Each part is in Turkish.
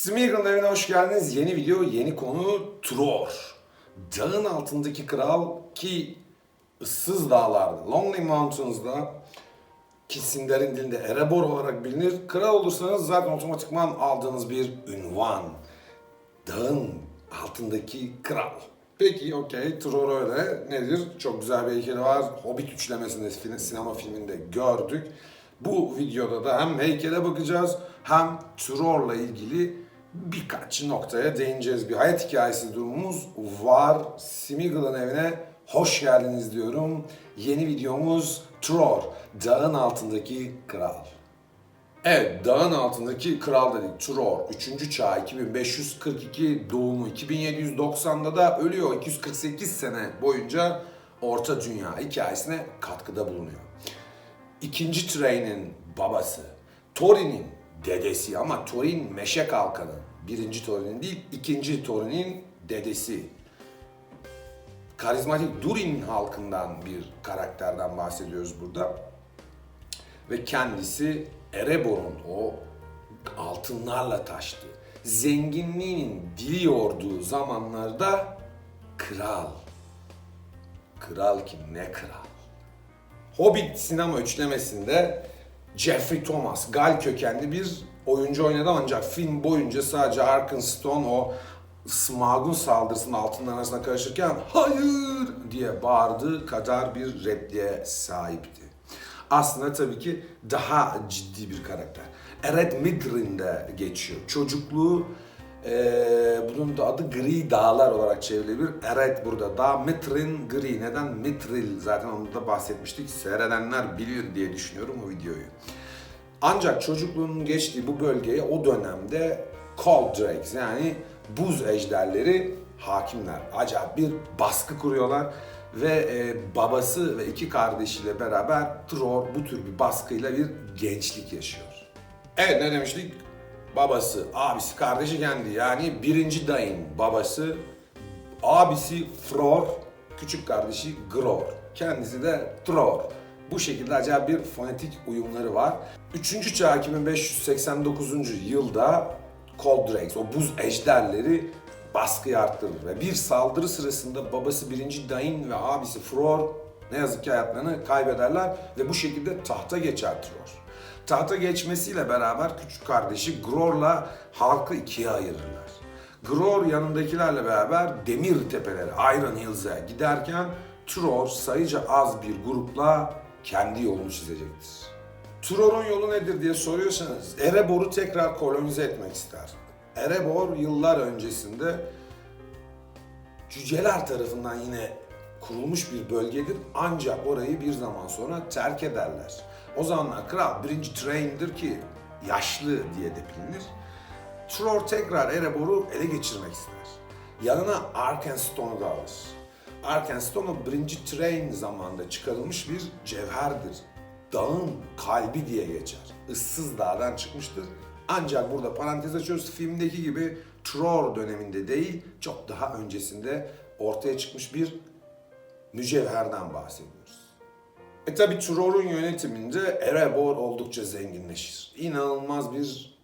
Smeagol'un evine hoş geldiniz. Yeni video, yeni konu Tror. Dağın altındaki kral ki ıssız dağlarda, Lonely Mountains'da kesimlerin dilinde Erebor olarak bilinir. Kral olursanız zaten otomatikman aldığınız bir ünvan. Dağın altındaki kral. Peki okey Tror öyle. Nedir? Çok güzel bir heykeli var. Hobbit üçlemesinde sinema filminde gördük. Bu videoda da hem heykele bakacağız hem Tror'la ilgili birkaç noktaya değineceğiz. Bir hayat hikayesi durumumuz var. Smeagol'un evine hoş geldiniz diyorum. Yeni videomuz Tror, dağın altındaki kral. Evet, dağın altındaki kral dedik. Tror, 3. çağ 2542 doğumu 2790'da da ölüyor. 248 sene boyunca Orta Dünya hikayesine katkıda bulunuyor. İkinci Train'in babası, Thorin'in dedesi ama Thorin meşe kalkanı. Birinci Thorin'in değil, ikinci Thorin'in dedesi. Karizmatik Durin halkından bir karakterden bahsediyoruz burada. Ve kendisi Erebor'un o altınlarla taştı. Zenginliğinin dili yorduğu zamanlarda kral. Kral ki ne kral. Hobbit sinema üçlemesinde Jeffrey Thomas, Gal kökenli bir oyuncu oynadı ancak film boyunca sadece Arkenstone o Smaug'un saldırısının altınların arasına karışırken hayır diye bağırdığı kadar bir repliğe sahipti. Aslında tabii ki daha ciddi bir karakter. Ered Midrin'de geçiyor. Çocukluğu eee, bunun da adı Gri Dağlar olarak çevrilebilir. Ered burada dağ, Mitrin gri. Neden? Mitril zaten onu da bahsetmiştik. Seyredenler biliyor diye düşünüyorum o videoyu. Ancak çocukluğunun geçtiği bu bölgeye o dönemde Cold Drakes yani buz ejderleri hakimler. Acayip bir baskı kuruyorlar ve e, babası ve iki kardeşiyle beraber Tror bu tür bir baskıyla bir gençlik yaşıyor. Evet ne demiştik? Babası, abisi, kardeşi kendi yani birinci dayın babası, abisi Fror, küçük kardeşi Gror. Kendisi de Tror. Bu şekilde acayip bir fonetik uyumları var. 3. çağ 2589. yılda Cold Drakes, o buz ejderleri baskıyı arttırır ve bir saldırı sırasında babası 1. Dain ve abisi Fror ne yazık ki hayatlarını kaybederler ve bu şekilde tahta geçer Tror. Tahta geçmesiyle beraber küçük kardeşi Gror'la halkı ikiye ayırırlar. Gror yanındakilerle beraber Demir Tepeleri, Iron Hills'e giderken Tror sayıca az bir grupla kendi yolunu çizecektir. Tror'un yolu nedir diye soruyorsanız Erebor'u tekrar kolonize etmek ister. Erebor yıllar öncesinde cüceler tarafından yine kurulmuş bir bölgedir ancak orayı bir zaman sonra terk ederler. O zamanlar kral birinci Train'dir ki yaşlı diye de bilinir. Tror tekrar Erebor'u ele geçirmek ister. Yanına Arkenstone'u da alır. Arkenstone birinci Train zamanında çıkarılmış bir cevherdir. Dağın kalbi diye geçer. Issız dağdan çıkmıştır. Ancak burada parantez açıyoruz. Filmdeki gibi Tror döneminde değil, çok daha öncesinde ortaya çıkmış bir mücevherden bahsediyoruz. E tabi Tror'un yönetiminde Erebor oldukça zenginleşir. İnanılmaz bir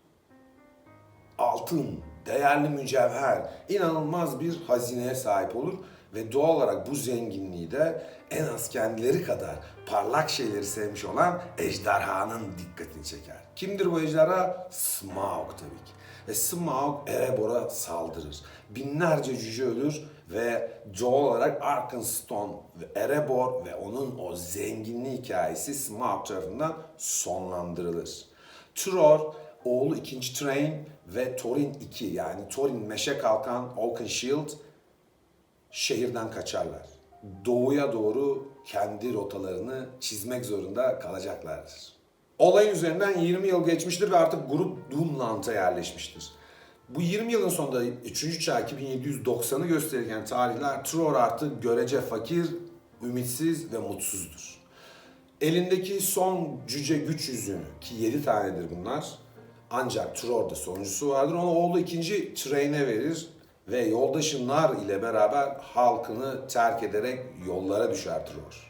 altın, değerli mücevher, inanılmaz bir hazineye sahip olur ve doğal olarak bu zenginliği de en az kendileri kadar parlak şeyleri sevmiş olan ejderhanın dikkatini çeker. Kimdir bu ejderha? Smaug tabii ki. Ve Smaug Erebor'a saldırır. Binlerce cüce ölür ve doğal olarak Arkenstone ve Erebor ve onun o zenginliği hikayesi Smaug tarafından sonlandırılır. Tror oğlu 2. Train ve Thorin 2 yani Thorin meşe kalkan Oakenshield şehirden kaçarlar. Doğuya doğru kendi rotalarını çizmek zorunda kalacaklardır. Olayın üzerinden 20 yıl geçmiştir ve artık grup Dunlant'a yerleşmiştir. Bu 20 yılın sonunda 3. çağ 2790'ı gösterirken tarihler Tror artık görece fakir, ümitsiz ve mutsuzdur. Elindeki son cüce güç yüzüğünü ki 7 tanedir bunlar. Ancak Tror'da sonuncusu vardır. Onu oğlu ikinci Train'e verir ve yoldaşı Nar ile beraber halkını terk ederek yollara düşer Tror.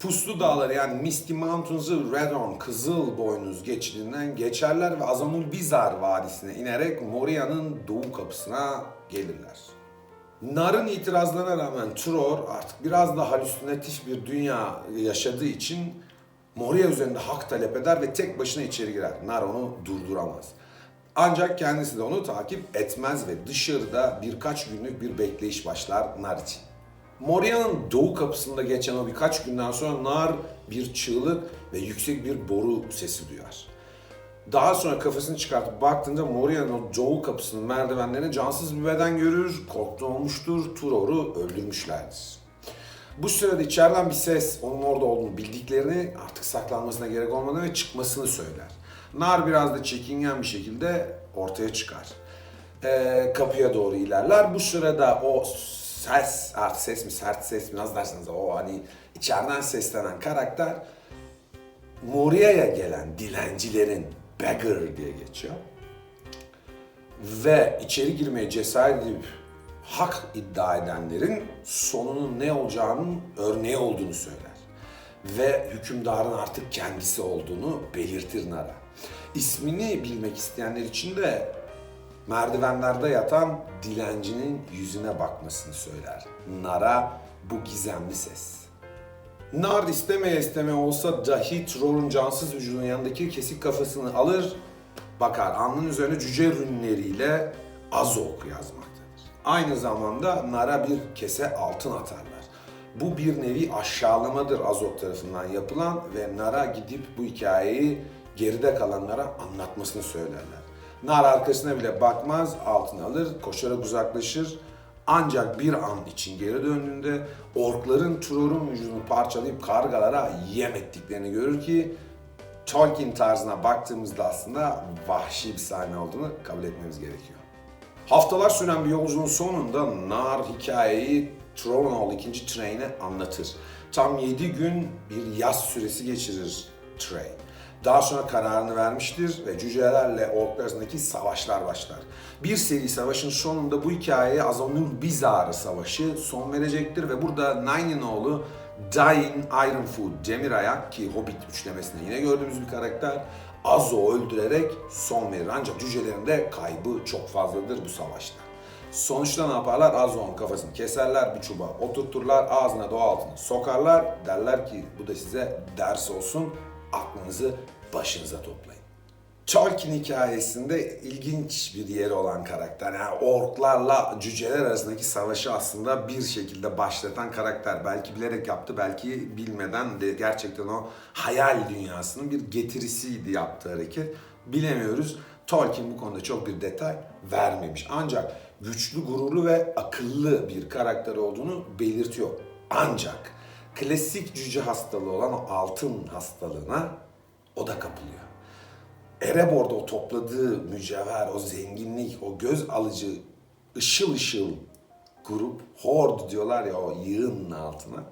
Puslu Dağları yani Misty Mountains'ı Redon, Kızıl Boynuz geçidinden geçerler ve Azamul Bizar Vadisi'ne inerek Moria'nın doğu kapısına gelirler. Nar'ın itirazlarına rağmen Tror artık biraz daha halüsinatif bir dünya yaşadığı için Moria üzerinde hak talep eder ve tek başına içeri girer. Nar onu durduramaz. Ancak kendisi de onu takip etmez ve dışarıda birkaç günlük bir bekleyiş başlar Nar için. Moria'nın doğu kapısında geçen o birkaç günden sonra Nar bir çığlık ve yüksek bir boru sesi duyar. Daha sonra kafasını çıkartıp baktığında Moria'nın o doğu kapısının merdivenlerine cansız bir beden görür, korktu olmuştur, Turor'u öldürmüşlerdir. Bu sırada içeriden bir ses onun orada olduğunu bildiklerini artık saklanmasına gerek olmadığını ve çıkmasını söyler. Nar biraz da çekingen bir şekilde ortaya çıkar. Ee, kapıya doğru ilerler. Bu sırada o ses, artık ses mi sert ses mi nasıl derseniz o hani içeriden seslenen karakter Moria'ya gelen dilencilerin beggar diye geçiyor. Ve içeri girmeye cesaret edip hak iddia edenlerin sonunun ne olacağının örneği olduğunu söyler. Ve hükümdarın artık kendisi olduğunu belirtir Nara. İsmini bilmek isteyenler için de merdivenlerde yatan dilencinin yüzüne bakmasını söyler. Nara bu gizemli ses. Nard istemeye istemeye olsa dahi Troll'un cansız vücudunun yanındaki kesik kafasını alır, bakar. Alnının üzerine cüce rünleriyle Azok yazmaktadır. Aynı zamanda Nar'a bir kese altın atarlar. Bu bir nevi aşağılamadır Azok tarafından yapılan ve Nar'a gidip bu hikayeyi geride kalanlara anlatmasını söylerler. Nar arkasına bile bakmaz, altın alır, koşarak uzaklaşır. Ancak bir an için geri döndüğünde orkların Turor'un vücudunu parçalayıp kargalara yem ettiklerini görür ki Tolkien tarzına baktığımızda aslında vahşi bir sahne olduğunu kabul etmemiz gerekiyor. Haftalar süren bir yolculuğun sonunda Nar hikayeyi Trollhall 2. Train'e anlatır. Tam 7 gün bir yaz süresi geçirir Train. Daha sonra kararını vermiştir ve cücelerle orklar arasındaki savaşlar başlar. Bir seri savaşın sonunda bu hikayeye Azamul Bizarre Savaşı son verecektir ve burada Nine'in oğlu Dain Ironfoot Demir Ayak ki Hobbit üçlemesinde yine gördüğümüz bir karakter Azo öldürerek son verir. Ancak cücelerin de kaybı çok fazladır bu savaşta. Sonuçta ne yaparlar? Azo'nun kafasını keserler, bir çubuğa oturturlar, ağzına doğa altına sokarlar. Derler ki bu da size ders olsun, aklınızı başınıza toplayın. Tolkien hikayesinde ilginç bir yeri olan karakter. Yani orklarla cüceler arasındaki savaşı aslında bir şekilde başlatan karakter. Belki bilerek yaptı, belki bilmeden de gerçekten o hayal dünyasının bir getirisiydi yaptığı hareket. Bilemiyoruz. Tolkien bu konuda çok bir detay vermemiş. Ancak güçlü, gururlu ve akıllı bir karakter olduğunu belirtiyor. Ancak klasik cüce hastalığı olan o altın hastalığına o da kapılıyor. Erebor'da o topladığı mücevher, o zenginlik, o göz alıcı ışıl ışıl grup, horde diyorlar ya o yığının altına.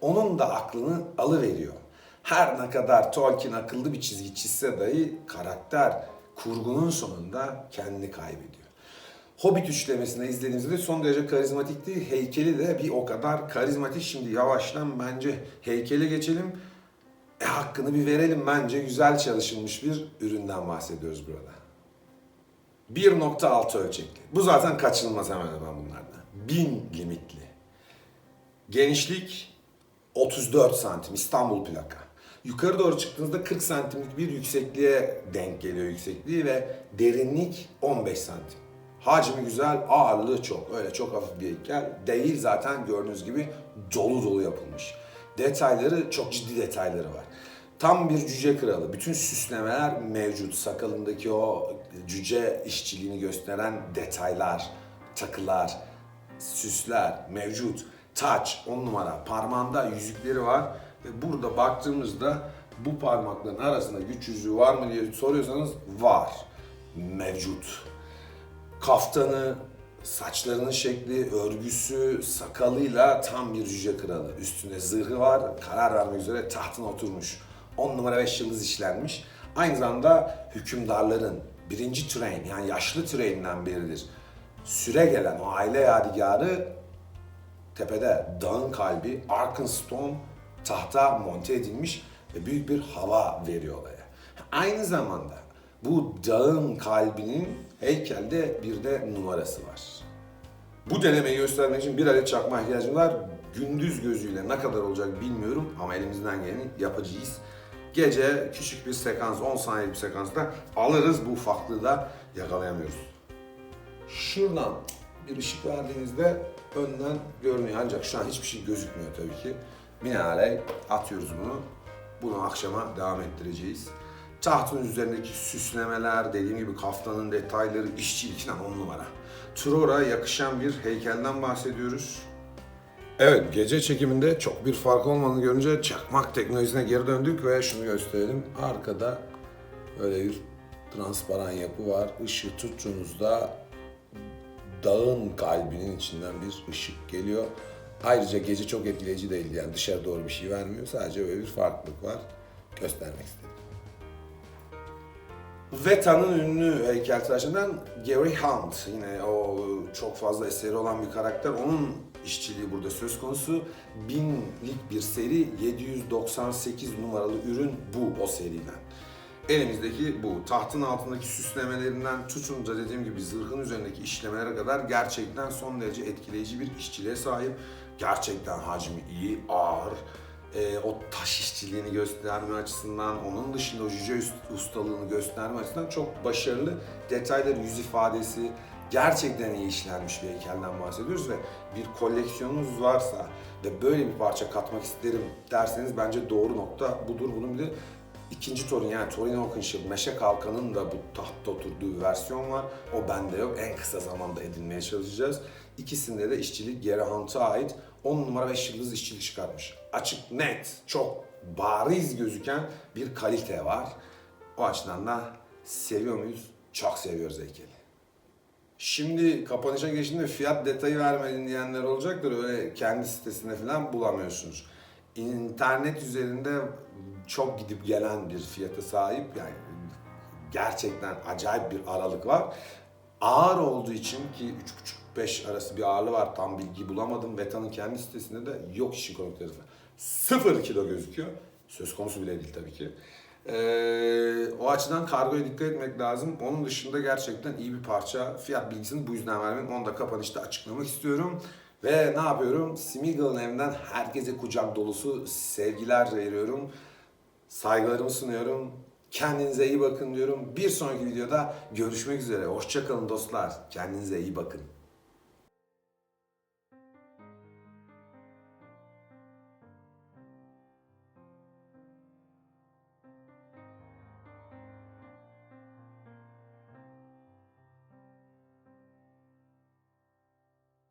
Onun da aklını alıveriyor. Her ne kadar Tolkien akıllı bir çizgi çizse dahi karakter kurgunun sonunda kendini kaybediyor. Hobbit üçlemesinde izlediğimizde son derece karizmatikti. Heykeli de bir o kadar karizmatik. Şimdi yavaştan bence heykele geçelim. E, hakkını bir verelim bence güzel çalışılmış bir üründen bahsediyoruz burada. 1.6 ölçekli. Bu zaten kaçınılmaz hemen hemen bunlardan. 1000 limitli. Genişlik 34 santim İstanbul plaka. Yukarı doğru çıktığınızda 40 santimlik bir yüksekliğe denk geliyor yüksekliği ve derinlik 15 santim. Hacmi güzel, ağırlığı çok. Öyle çok hafif bir heykel değil zaten gördüğünüz gibi dolu dolu yapılmış. Detayları, çok ciddi detayları var. Tam bir cüce kralı. Bütün süslemeler mevcut. Sakalındaki o cüce işçiliğini gösteren detaylar, takılar, süsler mevcut. Taç, on numara. Parmağında yüzükleri var. Ve burada baktığımızda bu parmakların arasında güç yüzüğü var mı diye soruyorsanız var. Mevcut. Kaftanı, saçlarının şekli, örgüsü, sakalıyla tam bir cüce kralı. Üstünde zırhı var, karar vermek üzere tahtına oturmuş. 10 numara 5 yıldız işlenmiş. Aynı zamanda hükümdarların birinci Train yani yaşlı Train'den biridir. Süre gelen o aile yadigarı tepede dağın kalbi Arkenstone tahta monte edilmiş ve büyük bir hava veriyor olaya. Aynı zamanda bu dağın kalbinin heykelde bir de numarası var. Bu denemeyi göstermek için bir adet çakma ihtiyacım var. Gündüz gözüyle ne kadar olacak bilmiyorum ama elimizden geleni yapacağız. Gece küçük bir sekans, 10 saniyelik bir sekansta alırız bu ufaklığı da yakalayamıyoruz. Şuradan bir ışık verdiğinizde önden görünüyor ancak şu an hiçbir şey gözükmüyor tabii ki. Binaenaleyh atıyoruz bunu. Bunu akşama devam ettireceğiz. Tahtın üzerindeki süslemeler, dediğim gibi kaftanın detayları, işçilik falan on numara. Trora yakışan bir heykelden bahsediyoruz. Evet, gece çekiminde çok bir fark olmadığını görünce çakmak teknolojisine geri döndük ve şunu gösterelim. Arkada böyle bir transparan yapı var. Işığı tuttuğunuzda dağın kalbinin içinden bir ışık geliyor. Ayrıca gece çok etkileyici değil yani dışarı doğru bir şey vermiyor. Sadece böyle bir farklılık var. Göstermek istedim. Veta'nın ünlü heykeltıraşından Gary Hunt. Yine o çok fazla eseri olan bir karakter. Onun işçiliği burada söz konusu. Binlik bir seri 798 numaralı ürün bu o seriden. Elimizdeki bu tahtın altındaki süslemelerinden tutun dediğim gibi zırhın üzerindeki işlemelere kadar gerçekten son derece etkileyici bir işçiliğe sahip. Gerçekten hacmi iyi, ağır. Ee, o taş işçiliğini gösterme açısından, onun dışında o cüce ustalığını gösterme açısından çok başarılı. Detayları, yüz ifadesi gerçekten iyi işlenmiş bir heykelden bahsediyoruz ve bir koleksiyonunuz varsa ve böyle bir parça katmak isterim derseniz bence doğru nokta budur. Bunun bir de İkinci Torin yani Torin Oakenshield Meşe Kalkan'ın da bu tahtta oturduğu versiyon var. O bende yok. En kısa zamanda edinmeye çalışacağız. İkisinde de işçilik Gary ait 10 numara 5 yıldız işçilik çıkartmış. Açık, net, çok bariz gözüken bir kalite var. O açıdan da seviyor muyuz? Çok seviyoruz heykeli. Şimdi kapanışa geçtiğinde fiyat detayı vermedin diyenler olacaktır. Öyle kendi sitesinde falan bulamıyorsunuz. İnternet üzerinde çok gidip gelen bir fiyata sahip. Yani gerçekten acayip bir aralık var. Ağır olduğu için ki 3,5-5 arası bir ağırlığı var. Tam bilgi bulamadım. Veta'nın kendi sitesinde de yok işin komik tarafı. 0 kilo gözüküyor. Söz konusu bile değil tabii ki. Ee, o açıdan kargoya dikkat etmek lazım. Onun dışında gerçekten iyi bir parça. Fiyat bilgisini bu yüzden vermedim. Onu da kapanışta açıklamak istiyorum. Ve ne yapıyorum? Smeagol'un evinden herkese kucak dolusu sevgiler veriyorum. Saygılarımı sunuyorum. Kendinize iyi bakın diyorum. Bir sonraki videoda görüşmek üzere. Hoşçakalın dostlar. Kendinize iyi bakın.